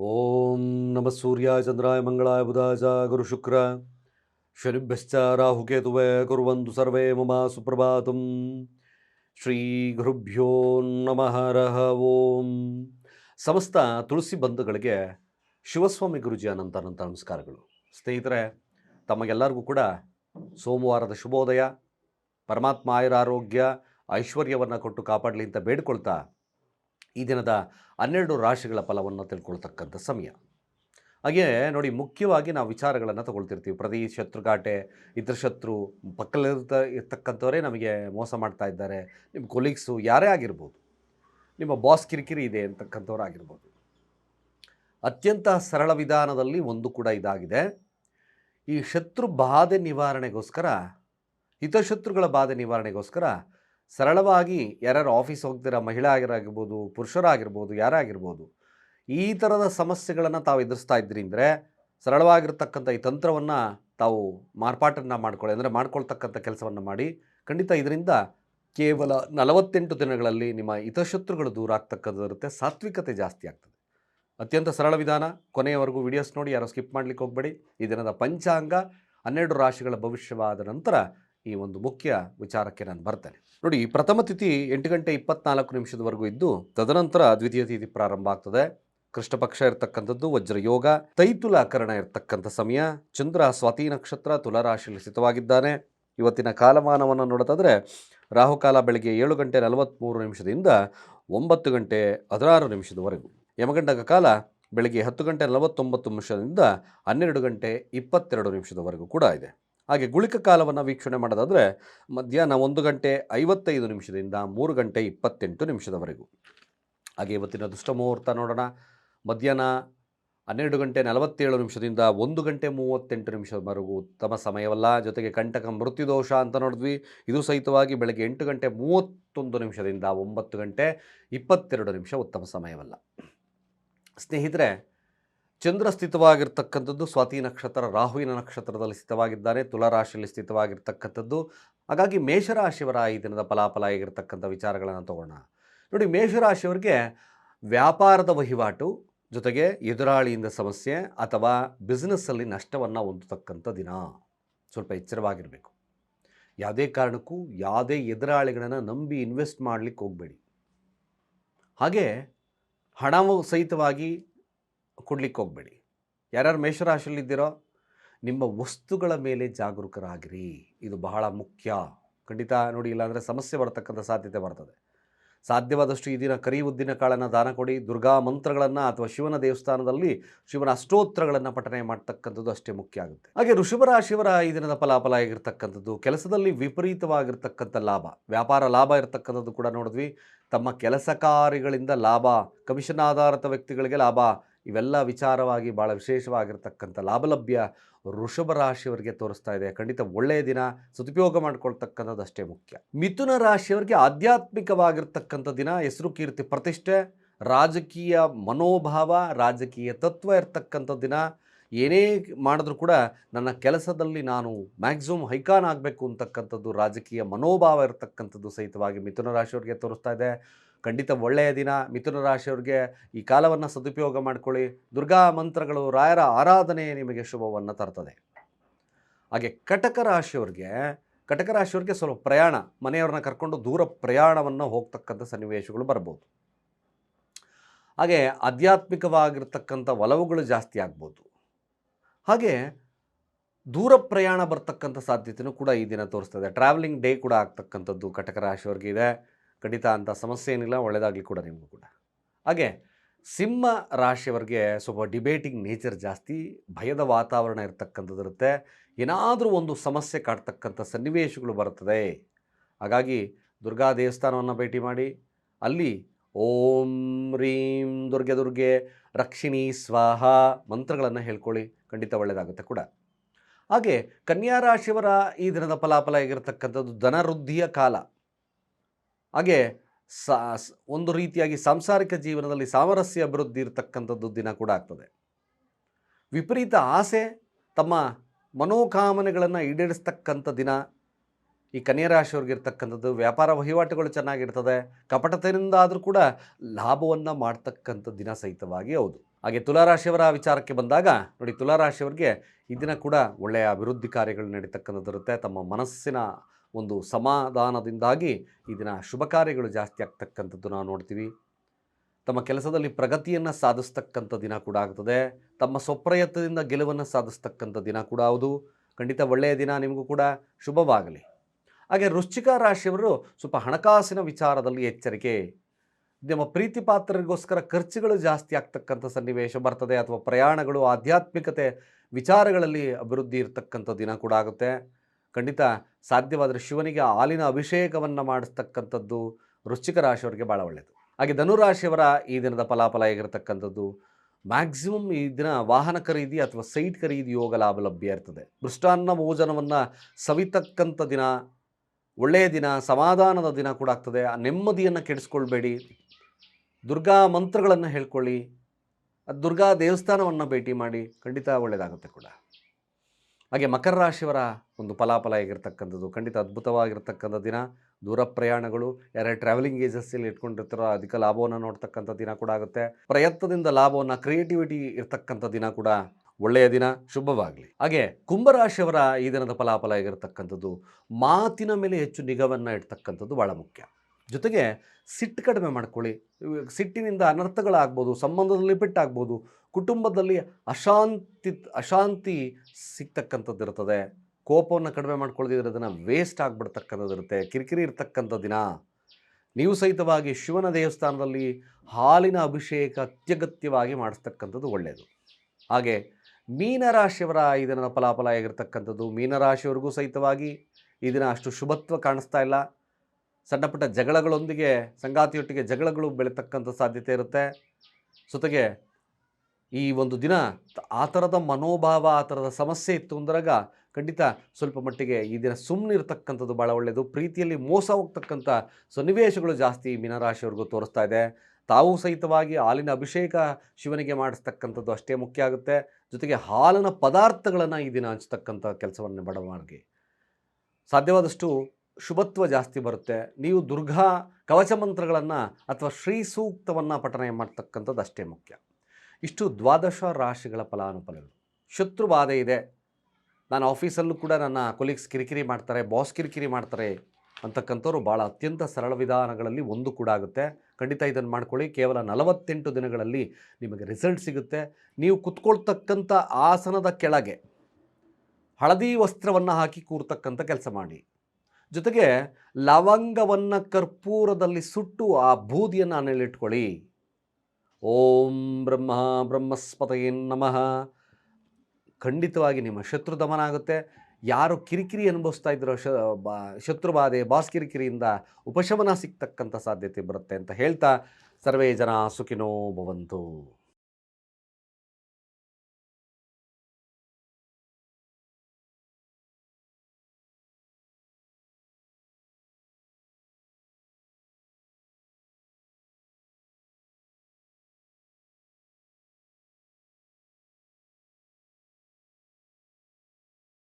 ಓಂ ನಮ ಸೂರ್ಯಾಯ ಚಂದ್ರಾಯ ಮಂಗಳಾಯ ಬುಧಾಯ ಗುರು ಶುಕ್ರ ಶನಿಭ್ಯಶ್ಚ ರಾಹುಕೇತುವೆ ಕುರುವಂತು ಸರ್ವೇ ಮಮ ಸುಪ್ರಭಾತಂ ಶ್ರೀ ಗುರುಭ್ಯೋ ನಮಃ ರಹ ಓಂ ಸಮಸ್ತ ತುಳಸಿ ಬಂಧುಗಳಿಗೆ ಶಿವಸ್ವಾಮಿ ಗುರುಜಿ ಅನಂತ ಅನಂತ ನಮಸ್ಕಾರಗಳು. ಸ್ನೇಹಿತರೆ, ತಮಗೆಲ್ಲರಿಗೂ ಕೂಡ ಸೋಮವಾರದ ಶುಭೋದಯ. ಪರಮಾತ್ಮ ಆಯುರಾರೋಗ್ಯ, ಐಶ್ವರ್ಯವನ್ನು ಕೊಟ್ಟು ಕಾಪಾಡಲಿ ಅಂತ ಬೇಡ್ಕೊಳ್ತಾ ಈ ದಿನದ ಹನ್ನೆರಡು ರಾಶಿಗಳ ಫಲವನ್ನು ತಿಳ್ಕೊಳ್ತಕ್ಕಂಥ ಸಮಯ. ಹಾಗೆ ನೋಡಿ, ಮುಖ್ಯವಾಗಿ ನಾವು ವಿಚಾರಗಳನ್ನು ತಗೊಳ್ತಿರ್ತೀವಿ. ಪ್ರತಿ ಶತ್ರುಗಾಟೆ ಇತರ ಶತ್ರು ಪಕ್ಕದಲ್ಲಿರ್ತ, ಇರ್ತಕ್ಕಂಥವರೇ ನಮಗೆ ಮೋಸ ಮಾಡ್ತಾ ಇದ್ದಾರೆ. ನಿಮ್ಮ ಕೊಲೀಗ್ಸು ಯಾರೇ ಆಗಿರ್ಬೋದು, ನಿಮ್ಮ ಬಾಸ್ ಕಿರಿಕಿರಿ ಇದೆ ಅಂತಕ್ಕಂಥವ್ರು ಆಗಿರ್ಬೋದು. ಅತ್ಯಂತ ಸರಳ ವಿಧಾನದಲ್ಲಿ ಒಂದು ಕೂಡ ಇದಾಗಿದೆ. ಈ ಶತ್ರು ಬಾಧೆ ನಿವಾರಣೆಗೋಸ್ಕರ, ಹಿತಶತ್ರುಗಳ ಬಾಧೆ ನಿವಾರಣೆಗೋಸ್ಕರ ಸರಳವಾಗಿ ಯಾರ್ಯಾರು ಆಫೀಸ್ ಹೋಗ್ತಿರೋ ಆಗಿರಾಗಿರ್ಬೋದು ಪುರುಷರಾಗಿರ್ಬೋದು ಯಾರೇ ಆಗಿರ್ಬೋದು ಈ ಥರದ ಸಮಸ್ಯೆಗಳನ್ನು ತಾವು ಎದುರಿಸ್ತಾ ಇದ್ರಿ ಅಂದರೆ ಸರಳವಾಗಿರ್ತಕ್ಕಂಥ ಈ ತಂತ್ರವನ್ನು ತಾವು ಮಾರ್ಪಾಟನ್ನು ಮಾಡ್ಕೊಳ್ಳಿ ಅಂದರೆ ಮಾಡ್ಕೊಳ್ತಕ್ಕಂಥ ಕೆಲಸವನ್ನು ಮಾಡಿ ಖಂಡಿತ ಇದರಿಂದ ಕೇವಲ ನಲವತ್ತೆಂಟು ದಿನಗಳಲ್ಲಿ ನಿಮ್ಮ ಹಿತಶತ್ರುಗಳು ದೂರ ಆಗ್ತಕ್ಕಂಥದ್ದು ಇರುತ್ತೆ, ಸಾತ್ವಿಕತೆ ಜಾಸ್ತಿ ಆಗ್ತದೆ. ಅತ್ಯಂತ ಸರಳ ವಿಧಾನ, ಕೊನೆಯವರೆಗೂ ವಿಡಿಯೋಸ್ ನೋಡಿ ಯಾರೋ ಸ್ಕಿಪ್ ಮಾಡಲಿಕ್ಕೆ ಹೋಗಬೇಡಿ. ಈ ದಿನದ ಪಂಚಾಂಗ, ಹನ್ನೆರಡು ರಾಶಿಗಳ ಭವಿಷ್ಯವಾದ ನಂತರ ಈ ಒಂದು ಮುಖ್ಯ ವಿಚಾರಕ್ಕೆ ನಾನು ಬರ್ತೇನೆ. ನೋಡಿ ಪ್ರಥಮ ತಿಥಿ ಎಂಟು ಗಂಟೆ ಇಪ್ಪತ್ನಾಲ್ಕು ನಿಮಿಷದವರೆಗೂ ಇದ್ದು, ತದನಂತರ ದ್ವಿತೀಯ ತಿಥಿ ಪ್ರಾರಂಭ ಆಗ್ತದೆ. ಕೃಷ್ಣ ಪಕ್ಷ ಇರತಕ್ಕಂಥದ್ದು ವಜ್ರಯೋಗ, ತೈತುಲಾಕರಣ ಇರತಕ್ಕಂಥ ಸಮಯ. ಚಂದ್ರ, ಸ್ವಾತಿ ನಕ್ಷತ್ರ, ತುಲಾರಾಶಿಯಲ್ಲಿ ಸ್ಥಿತವಾಗಿದ್ದಾನೆ. ಇವತ್ತಿನ ಕಾಲಮಾನವನ್ನು ನೋಡೋದಾದರೆ, ರಾಹುಕಾಲ ಬೆಳಗ್ಗೆ ಏಳು ಗಂಟೆ ನಲವತ್ತ್ಮೂರು ನಿಮಿಷದಿಂದ ಒಂಬತ್ತು ಗಂಟೆ ಹದಿನಾರು ನಿಮಿಷದವರೆಗೂ. ಯಮಗಂಡಕ ಕಾಲ ಬೆಳಗ್ಗೆ ಹತ್ತು ಗಂಟೆ ನಲವತ್ತೊಂಬತ್ತು ನಿಮಿಷದಿಂದ ಹನ್ನೆರಡು ಗಂಟೆ ಇಪ್ಪತ್ತೆರಡು ನಿಮಿಷದವರೆಗೂ ಕೂಡ ಇದೆ. ಹಾಗೆ ಗುಳಿಕ ಕಾಲವನ್ನು ವೀಕ್ಷಣೆ ಮಾಡೋದಾದರೆ ಮಧ್ಯಾಹ್ನ ಒಂದು ಗಂಟೆ ಐವತ್ತೈದು ನಿಮಿಷದಿಂದ ಮೂರು ಗಂಟೆ ಇಪ್ಪತ್ತೆಂಟು ನಿಮಿಷದವರೆಗೂ. ಹಾಗೆ ಇವತ್ತಿನ ದುಷ್ಟ ಮುಹೂರ್ತ ನೋಡೋಣ. ಮಧ್ಯಾಹ್ನ ಹನ್ನೆರಡು ಗಂಟೆ ನಲವತ್ತೇಳು ನಿಮಿಷದಿಂದ ಒಂದು ಗಂಟೆ ಮೂವತ್ತೆಂಟು ನಿಮಿಷದವರೆಗೂ ಉತ್ತಮ ಸಮಯವಲ್ಲ. ಜೊತೆಗೆ ಕಂಟಕ ಮೃತ್ಯುದೋಷ ಅಂತ ನೋಡಿದ್ವಿ. ಇದು ಸಹಿತವಾಗಿ ಬೆಳಗ್ಗೆ ಎಂಟು ಗಂಟೆ ಮೂವತ್ತೊಂದು ನಿಮಿಷದಿಂದ ಒಂಬತ್ತು ಗಂಟೆ ಇಪ್ಪತ್ತೆರಡು ನಿಮಿಷ ಉತ್ತಮ ಸಮಯವಲ್ಲ. ಸ್ನೇಹಿತರೆ ಚಂದ್ರ ಸ್ಥಿತವಾಗಿರ್ತಕ್ಕಂಥದ್ದು ಸ್ವಾತಿ ನಕ್ಷತ್ರ, ರಾಹುವಿನ ನಕ್ಷತ್ರದಲ್ಲಿ ಸ್ಥಿತವಾಗಿದ್ದಾರೆ ತುಲಾರಾಶಿಯಲ್ಲಿ ಸ್ಥಿತವಾಗಿರ್ತಕ್ಕಂಥದ್ದು. ಹಾಗಾಗಿ ಮೇಷರಾಶಿಯವರ ಈ ದಿನದ ಫಲಾಫಲ ಆಗಿರ್ತಕ್ಕಂಥ ವಿಚಾರಗಳನ್ನು ತಗೋಣ. ನೋಡಿ, ಮೇಷರಾಶಿಯವರಿಗೆ ವ್ಯಾಪಾರದ ವಹಿವಾಟು, ಜೊತೆಗೆ ಎದುರಾಳಿಯಿಂದ ಸಮಸ್ಯೆ ಅಥವಾ ಬಿಸ್ನೆಸ್ಸಲ್ಲಿ ನಷ್ಟವನ್ನು ಹೊಂದತಕ್ಕಂಥ ದಿನ. ಸ್ವಲ್ಪ ಎಚ್ಚರವಾಗಿರಬೇಕು. ಯಾವುದೇ ಕಾರಣಕ್ಕೂ ಯಾವುದೇ ಎದುರಾಳಿಗಳನ್ನು ನಂಬಿ ಇನ್ವೆಸ್ಟ್ ಮಾಡಲಿಕ್ಕೆ ಹೋಗಬೇಡಿ. ಹಾಗೆ ಹಣವು ಸಹಿತವಾಗಿ ಕೊಡ್ಲಿಕ್ಕೆ ಹೋಗಬೇಡಿ. ಯಾರ್ಯಾರು ಮೇಷರಾಶಿಯಲ್ಲಿದ್ದೀರೋ ನಿಮ್ಮ ವಸ್ತುಗಳ ಮೇಲೆ ಜಾಗರೂಕರಾಗಿರಿ. ಇದು ಬಹಳ ಮುಖ್ಯ. ಖಂಡಿತ ನೋಡಿ, ಇಲ್ಲಾಂದರೆ ಸಮಸ್ಯೆ ಬರತಕ್ಕಂಥ ಸಾಧ್ಯತೆ ಬರ್ತದೆ. ಸಾಧ್ಯವಾದಷ್ಟು ಈ ದಿನ ಕರಿ ಉದ್ದಿನ ಕಾಳನ್ನು ದಾನ ಕೊಡಿ. ದುರ್ಗಾ ಮಂತ್ರಗಳನ್ನು ಅಥವಾ ಶಿವನ ದೇವಸ್ಥಾನದಲ್ಲಿ ಶಿವನ ಅಷ್ಟೋತ್ತರಗಳನ್ನು ಪಠನೆ ಮಾಡ್ತಕ್ಕಂಥದ್ದು ಅಷ್ಟೇ ಮುಖ್ಯ ಆಗುತ್ತೆ. ಹಾಗೆ ಋಷಭರಾಶಿಯವರ ಈ ದಿನದ ಫಲಾಫಲ ಆಗಿರ್ತಕ್ಕಂಥದ್ದು, ಕೆಲಸದಲ್ಲಿ ವಿಪರೀತವಾಗಿರ್ತಕ್ಕಂಥ ಲಾಭ. ವ್ಯಾಪಾರ ಲಾಭ ಇರತಕ್ಕಂಥದ್ದು ಕೂಡ ನೋಡಿದ್ವಿ. ತಮ್ಮ ಕೆಲಸ ಕಾರ್ಯಗಳಿಂದ ಲಾಭ, ಕಮಿಷನ್ ಆಧಾರಿತ ವ್ಯಕ್ತಿಗಳಿಗೆ ಲಾಭ ಇವೆಲ್ಲ ವಿಚಾರವಾಗಿ ಭಾಳ ವಿಶೇಷವಾಗಿರ್ತಕ್ಕಂಥ ಲಾಭಲಭ್ಯ ವೃಷಭ ರಾಶಿಯವರಿಗೆ ತೋರಿಸ್ತಾ ಇದೆ. ಖಂಡಿತ ಒಳ್ಳೆಯ ದಿನ, ಸದುಪಯೋಗ ಮಾಡಿಕೊಳ್ತಕ್ಕಂಥದ್ದು ಅಷ್ಟೇ ಮುಖ್ಯ. ಮಿಥುನ ರಾಶಿಯವರಿಗೆ ಆಧ್ಯಾತ್ಮಿಕವಾಗಿರ್ತಕ್ಕಂಥ ದಿನ, ಹೆಸರು ಕೀರ್ತಿ, ಪ್ರತಿಷ್ಠೆ, ರಾಜಕೀಯ ಮನೋಭಾವ, ರಾಜಕೀಯ ತತ್ವ ಇರ್ತಕ್ಕಂಥ ದಿನ ಏನೇ ಮಾಡಿದ್ರೂ ಕೂಡ ನನ್ನ ಕೆಲಸದಲ್ಲಿ ನಾನು ಮ್ಯಾಕ್ಸಿಮಮ್ ಹೈಕಾನ್ ಆಗಬೇಕು ಅಂತಕ್ಕಂಥದ್ದು, ರಾಜಕೀಯ ಮನೋಭಾವ ಇರತಕ್ಕಂಥದ್ದು ಸಹಿತವಾಗಿ ಮಿಥುನ ರಾಶಿಯವ್ರಿಗೆ ತೋರಿಸ್ತಾ ಇದೆ. ಖಂಡಿತ ಒಳ್ಳೆಯ ದಿನ. ಮಿಥುನ ರಾಶಿಯವ್ರಿಗೆ ಈ ಕಾಲವನ್ನು ಸದುಪಯೋಗ ಮಾಡಿಕೊಳ್ಳಿ. ದುರ್ಗಾ ಮಂತ್ರಗಳು ರಾಯರ ಆರಾಧನೆ ನಿಮಗೆ ಶುಭವನ್ನು ತರ್ತದೆ. ಹಾಗೆ ಕಟಕ ರಾಶಿಯವ್ರಿಗೆ ಕಟಕ ರಾಶಿಯವ್ರಿಗೆ ಸ್ವಲ್ಪ ಪ್ರಯಾಣ, ಮನೆಯವ್ರನ್ನ ಕರ್ಕೊಂಡು ದೂರ ಪ್ರಯಾಣವನ್ನು ಹೋಗ್ತಕ್ಕಂಥ ಸನ್ನಿವೇಶಗಳು ಬರ್ಬೋದು. ಹಾಗೆ ಆಧ್ಯಾತ್ಮಿಕವಾಗಿರ್ತಕ್ಕಂಥ ಒಲವುಗಳು ಜಾಸ್ತಿ ಆಗ್ಬೋದು. ಹಾಗೆ ದೂರ ಪ್ರಯಾಣ ಬರ್ತಕ್ಕಂಥ ಸಾಧ್ಯತೆಯೂ ಕೂಡ ಈ ದಿನ ತೋರಿಸ್ತದೆ ಟ್ರಾವೆಲಿಂಗ್ ಡೇ ಕೂಡ ಆಗ್ತಕ್ಕಂಥದ್ದು ಕಟಕ ರಾಶಿಯವ್ರಿಗೆ ಇದೆ. ಖಂಡಿತ ಅಂಥ ಸಮಸ್ಯೆ ಏನಿಲ್ಲ ಒಳ್ಳೆಯದಾಗಲಿ ಕೂಡ ನಿಮಗೂ ಕೂಡ. ಹಾಗೆ ಸಿಂಹ ರಾಶಿಯವರಿಗೆ ಸ್ವಲ್ಪ ಡಿಬೇಟಿಂಗ್ ನೇಚರ್ ಜಾಸ್ತಿ, ಭಯದ ವಾತಾವರಣ ಇರತಕ್ಕಂಥದ್ದು ಇರುತ್ತೆ. ಏನಾದರೂ ಒಂದು ಸಮಸ್ಯೆ ಕಾಡ್ತಕ್ಕಂಥ ಸನ್ನಿವೇಶಗಳು ಬರ್ತದೆ ಹಾಗಾಗಿ ದುರ್ಗಾ ದೇವಸ್ಥಾನವನ್ನು ಭೇಟಿ ಮಾಡಿ, ಅಲ್ಲಿ ಓಂ ರೀಂ ದುರ್ಗೆ ದುರ್ಗೆ, ರಕ್ಷಿಣಿ ಸ್ವಾಹ ಮಂತ್ರಗಳನ್ನು ಹೇಳ್ಕೊಳ್ಳಿ. ಖಂಡಿತ ಒಳ್ಳೆಯದಾಗುತ್ತೆ ಕೂಡ. ಹಾಗೆ ಕನ್ಯಾ ರಾಶಿಯವರ ಈ ದಿನದ ಫಲಾಫಲ ಆಗಿರತಕ್ಕಂಥದ್ದು ಧನವೃದ್ಧಿಯ ಕಾಲ. ಹಾಗೆ ಒಂದು ರೀತಿಯಾಗಿ ಸಾಂಸಾರಿಕ ಜೀವನದಲ್ಲಿ ಸಾಮರಸ್ಯ ಅಭಿವೃದ್ಧಿ ಇರತಕ್ಕಂಥದ್ದು ದಿನ ಕೂಡ ಆಗ್ತದೆ. ವಿಪರೀತ ಆಸೆ, ತಮ್ಮ ಮನೋಕಾಮನೆಗಳನ್ನು ಈಡೇರಿಸ್ತಕ್ಕಂಥ ದಿನ. ಈ ಕನ್ಯಾ ರಾಶಿಯವ್ರಿಗೆ ಇರ್ತಕ್ಕಂಥದ್ದು ವ್ಯಾಪಾರ ವಹಿವಾಟುಗಳು ಚೆನ್ನಾಗಿರ್ತದೆ ಕಪಟತೆಯಿಂದ ಆದರೂ ಕೂಡ ಲಾಭವನ್ನು ಮಾಡ್ತಕ್ಕಂಥ ದಿನ ಸಹಿತವಾಗಿ ಹೌದು. ಹಾಗೆ ತುಲಾರಾಶಿಯವರ ವಿಚಾರಕ್ಕೆ ಬಂದಾಗ, ನೋಡಿ ತುಲಾರಾಶಿಯವರಿಗೆ ಈ ದಿನ ಕೂಡ ಒಳ್ಳೆಯ ಅಭಿವೃದ್ಧಿ ಕಾರ್ಯಗಳು ನಡೀತಕ್ಕಂಥದ್ದಿರುತ್ತೆ ತಮ್ಮ ಮನಸ್ಸಿನ ಒಂದು ಸಮಾಧಾನದಿಂದಾಗಿ ಈ ದಿನ ಶುಭ ಕಾರ್ಯಗಳು ಜಾಸ್ತಿ ಆಗ್ತಕ್ಕಂಥದ್ದು ನಾವು ನೋಡ್ತೀವಿ. ತಮ್ಮ ಕೆಲಸದಲ್ಲಿ ಪ್ರಗತಿಯನ್ನು ಸಾಧಿಸ್ತಕ್ಕಂಥ ದಿನ ಕೂಡ ಆಗ್ತದೆ. ತಮ್ಮ ಸ್ವಪ್ರಯತ್ನದಿಂದ ಗೆಲುವನ್ನು ಸಾಧಿಸ್ತಕ್ಕಂಥ ದಿನ ಕೂಡ ಹೌದು. ಖಂಡಿತ ಒಳ್ಳೆಯ ದಿನ ನಿಮಗೂ ಕೂಡ. ಶುಭವಾಗಲಿ. ಹಾಗೆ ವೃಶ್ಚಿಕ ರಾಶಿಯವರು ಸ್ವಲ್ಪ ಹಣಕಾಸಿನ ವಿಚಾರದಲ್ಲಿ ಎಚ್ಚರಿಕೆ. ನಿಮ್ಮ ಪ್ರೀತಿ ಪಾತ್ರರಿಗೋಸ್ಕರ ಖರ್ಚುಗಳು ಜಾಸ್ತಿ ಆಗ್ತಕ್ಕಂಥ ಸನ್ನಿವೇಶ ಬರ್ತದೆ ಅಥವಾ ಪ್ರಯಾಣಗಳು, ಆಧ್ಯಾತ್ಮಿಕತೆ ವಿಚಾರಗಳಲ್ಲಿ ಅಭಿವೃದ್ಧಿ ಇರತಕ್ಕಂಥ ದಿನ ಕೂಡ ಆಗುತ್ತೆ. ಖಂಡಿತ ಸಾಧ್ಯವಾದರೆ ಶಿವನಿಗೆ ಹಾಲಿನ ಅಭಿಷೇಕವನ್ನು ಮಾಡಿಸ್ತಕ್ಕಂಥದ್ದು ವೃಶ್ಚಿಕ ರಾಶಿಯವರಿಗೆ ಭಾಳ ಒಳ್ಳೆಯದು. ಹಾಗೆ ಧನುರಾಶಿಯವರ ಈ ದಿನದ ಫಲಾಫಲ ಹೇಗಿರತಕ್ಕಂಥದ್ದು? ಮ್ಯಾಕ್ಸಿಮಮ್ ಈ ದಿನ ವಾಹನ ಖರೀದಿ ಅಥವಾ ಸೈಟ್ ಖರೀದಿ ಯೋಗ ಲಾಭ ಲಭ್ಯ ಇರ್ತದೆ. ಮೃಷ್ಟಾನ್ನ ಭೋಜನವನ್ನು ಸವಿತಕ್ಕಂಥ ದಿನ ಒಳ್ಳೆಯ ದಿನ, ಸಮಾಧಾನದ ದಿನ ಕೂಡ ಆಗ್ತದೆ. ಆ ನೆಮ್ಮದಿಯನ್ನು ಕೆಡಿಸ್ಕೊಳ್ಬೇಡಿ. ದುರ್ಗಾ ಮಂತ್ರಗಳನ್ನು ಹೇಳ್ಕೊಳ್ಳಿ. ದುರ್ಗಾ ದೇವಸ್ಥಾನವನ್ನು ಭೇಟಿ ಮಾಡಿ ಖಂಡಿತ ಒಳ್ಳೆಯದಾಗುತ್ತೆ ಕೂಡ. ಹಾಗೆ ಮಕರ ರಾಶಿಯವರ ಒಂದು ಫಲಾಫಲ ಆಗಿರ್ತಕ್ಕಂಥದ್ದು ಖಂಡಿತ ಅದ್ಭುತವಾಗಿರ್ತಕ್ಕಂಥ ದಿನ. ದೂರ ಪ್ರಯಾಣಗಳು ಯಾರ್ಯಾರು ಟ್ರಾವೆಲಿಂಗ್ ಏಜೆನ್ಸಿಯಲ್ಲಿ ಇಟ್ಕೊಂಡಿರ್ತಾರೋ ಅಧಿಕ ಲಾಭವನ್ನು ನೋಡ್ತಕ್ಕಂಥ ದಿನ ಕೂಡ ಆಗುತ್ತೆ. ಪ್ರಯತ್ನದಿಂದ ಲಾಭವನ್ನು ಕ್ರಿಯೇಟಿವಿಟಿ ಇರ್ತಕ್ಕಂಥ ದಿನ ಕೂಡ ಒಳ್ಳೆಯ ದಿನ, ಶುಭವಾಗಲಿ. ಹಾಗೆ ಕುಂಭರಾಶಿಯವರ ಈ ದಿನದ ಫಲಾಫಲ ಆಗಿರತಕ್ಕಂಥದ್ದು ಮಾತಿನ ಮೇಲೆ ಹೆಚ್ಚು ನಿಗವನ್ನು ಇಡ್ತಕ್ಕಂಥದ್ದು ಭಾಳ ಮುಖ್ಯ. ಜೊತೆಗೆ ಸಿಟ್ಟು ಕಡಿಮೆ ಮಾಡ್ಕೊಳ್ಳಿ. ಸಿಟ್ಟಿನಿಂದ ಅನರ್ಥಗಳಾಗ್ಬೋದು, ಸಂಬಂಧದಲ್ಲಿ ಪೆಟ್ಟಾಗ್ಬೋದು ಕುಟುಂಬದಲ್ಲಿ ಅಶಾಂತಿ ಅಶಾಂತಿ ಸಿಗ್ತಕ್ಕಂಥದ್ದು ಇರ್ತದೆ. ಕೋಪವನ್ನು ಕಡಿಮೆ ಮಾಡ್ಕೊಳ್ಳದಿದ್ರೆ ಅದನ್ನು ವೇಸ್ಟ್ ಆಗಿಬಿಡ್ತಕ್ಕಂಥದ್ದು ಇರುತ್ತೆ. ಕಿರಿಕಿರಿ ಇರ್ತಕ್ಕಂಥ ದಿನ. ನೀವು ಸಹಿತವಾಗಿ ಶಿವನ ದೇವಸ್ಥಾನದಲ್ಲಿ ಹಾಲಿನ ಅಭಿಷೇಕ ಅತ್ಯಗತ್ಯವಾಗಿ ಮಾಡಿಸ್ತಕ್ಕಂಥದ್ದು ಒಳ್ಳೆಯದು. ಹಾಗೆ ಮೀನರಾಶಿಯವರ ಈ ದಿನದ ಫಲಾಫಲ ಆಗಿರ್ತಕ್ಕಂಥದ್ದು. ಮೀನರಾಶಿಯವರಿಗೂ ಸಹಿತವಾಗಿ ಈ ದಿನ ಅಷ್ಟು ಶುಭತ್ವ ಕಾಣಿಸ್ತಾ ಇಲ್ಲ. ಸಣ್ಣಪುಟ್ಟ ಜಗಳಗಳೊಂದಿಗೆ, ಸಂಗಾತಿಯೊಟ್ಟಿಗೆ ಜಗಳಗಳು ಬೆಳೀತಕ್ಕಂಥ ಸಾಧ್ಯತೆ ಇರುತ್ತೆ. ಜೊತೆಗೆ ಈ ಒಂದು ದಿನ ಆ ಥರದ ಮನೋಭಾವ, ಆ ಥರದ ಸಮಸ್ಯೆ ಇತ್ತು ಅಂದ್ರಾಗ ಖಂಡಿತ ಸ್ವಲ್ಪ ಮಟ್ಟಿಗೆ ಈ ದಿನ ಸುಮ್ಮನೆ ಇರತಕ್ಕಂಥದ್ದು ಭಾಳ ಒಳ್ಳೆಯದು ಪ್ರೀತಿಯಲ್ಲಿ ಮೋಸ ಹೋಗ್ತಕ್ಕಂಥ ಸನ್ನಿವೇಶಗಳು ಜಾಸ್ತಿ ಮೀನರಾಶಿಯವ್ರಿಗೂ ತೋರಿಸ್ತಾ ಇದೆ. ತಾವು ಸಹಿತವಾಗಿ ಹಾಲಿನ ಅಭಿಷೇಕ ಶಿವನಿಗೆ ಮಾಡಿಸ್ತಕ್ಕಂಥದ್ದು ಅಷ್ಟೇ ಮುಖ್ಯ ಆಗುತ್ತೆ. ಜೊತೆಗೆ ಹಾಲಿನ ಪದಾರ್ಥಗಳನ್ನು ಈ ದಿನ ಹಂಚ್ತಕ್ಕಂಥ ಕೆಲಸವನ್ನು ಬಡವರಿಗೆ. ಸಾಧ್ಯವಾದಷ್ಟು ಶುಭತ್ವ ಜಾಸ್ತಿ ಬರುತ್ತೆ. ನೀವು ದುರ್ಗಾ ಕವಚ ಮಂತ್ರಗಳನ್ನು ಅಥವಾ ಶ್ರೀ ಸೂಕ್ತವನ್ನು ಪಠನೆ ಮಾಡ್ತಕ್ಕಂಥದ್ದು ಅಷ್ಟೇ ಮುಖ್ಯ. ಇಷ್ಟು ದ್ವಾದಶ ರಾಶಿಗಳ ಫಲಾನುಫಲಗಳು. ಶತ್ರು ಬಾಧೆ ಇದೆ. ನಾನು ಆಫೀಸಲ್ಲೂ ಕೂಡ ನನ್ನ ಕೊಲೀಗ್ಸ್ ಕಿರಿಕಿರಿ ಮಾಡ್ತಾರೆ ಬಾಸ್ ಕಿರಿಕಿರಿ ಮಾಡ್ತಾರೆ. ಅಂತಕ್ಕಂಥವ್ರು ಭಾಳ ಅತ್ಯಂತ ಸರಳ ವಿಧಾನಗಳಲ್ಲಿ ಒಂದು ಕೂಡ ಆಗುತ್ತೆ. ಖಂಡಿತ ಇದನ್ನು ಮಾಡ್ಕೊಳ್ಳಿ. ಕೇವಲ ನಲವತ್ತೆಂಟು ದಿನಗಳಲ್ಲಿ ನಿಮಗೆ ರಿಸಲ್ಟ್ ಸಿಗುತ್ತೆ. ನೀವು ಕುತ್ಕೊಳ್ತಕ್ಕಂಥ ಆಸನದ ಕೆಳಗೆ ಹಳದಿ ವಸ್ತ್ರವನ್ನು ಹಾಕಿ ಕೂರ್ತಕ್ಕಂಥ ಕೆಲಸ ಮಾಡಿ. ಜೊತೆಗೆ ಲವಂಗವನ್ನು ಕರ್ಪೂರದಲ್ಲಿ ಸುಟ್ಟು ಆ ಬೂದಿಯನ್ನು ಅನೇಲಿಟ್ಕೊಳ್ಳಿ ಓಂ ಬ್ರಹ್ಮ ಬ್ರಹ್ಮಸ್ಪತಯೇ ನಮಃ. ಖಂಡಿತವಾಗಿ ನಿಮ್ಮ ಶತ್ರು ದಮನ ಆಗುತ್ತೆ. ಯಾರು ಕಿರಿಕಿರಿ ಅನುಭವಿಸ್ತಾ ಇದ್ರೋ ಶ, ಬಾ ಶತ್ರುಬಾಧೆ ಬಾಸ್ ಕಿರಿಕಿರಿಯಿಂದ ಉಪಶಮನ ಸಿಗ್ತಕ್ಕಂಥ ಸಾಧ್ಯತೆ ಬರುತ್ತೆ ಅಂತ ಹೇಳ್ತಾ ಸರ್ವೇ ಜನ ಸುಖಿನೋ ಭವಂತು.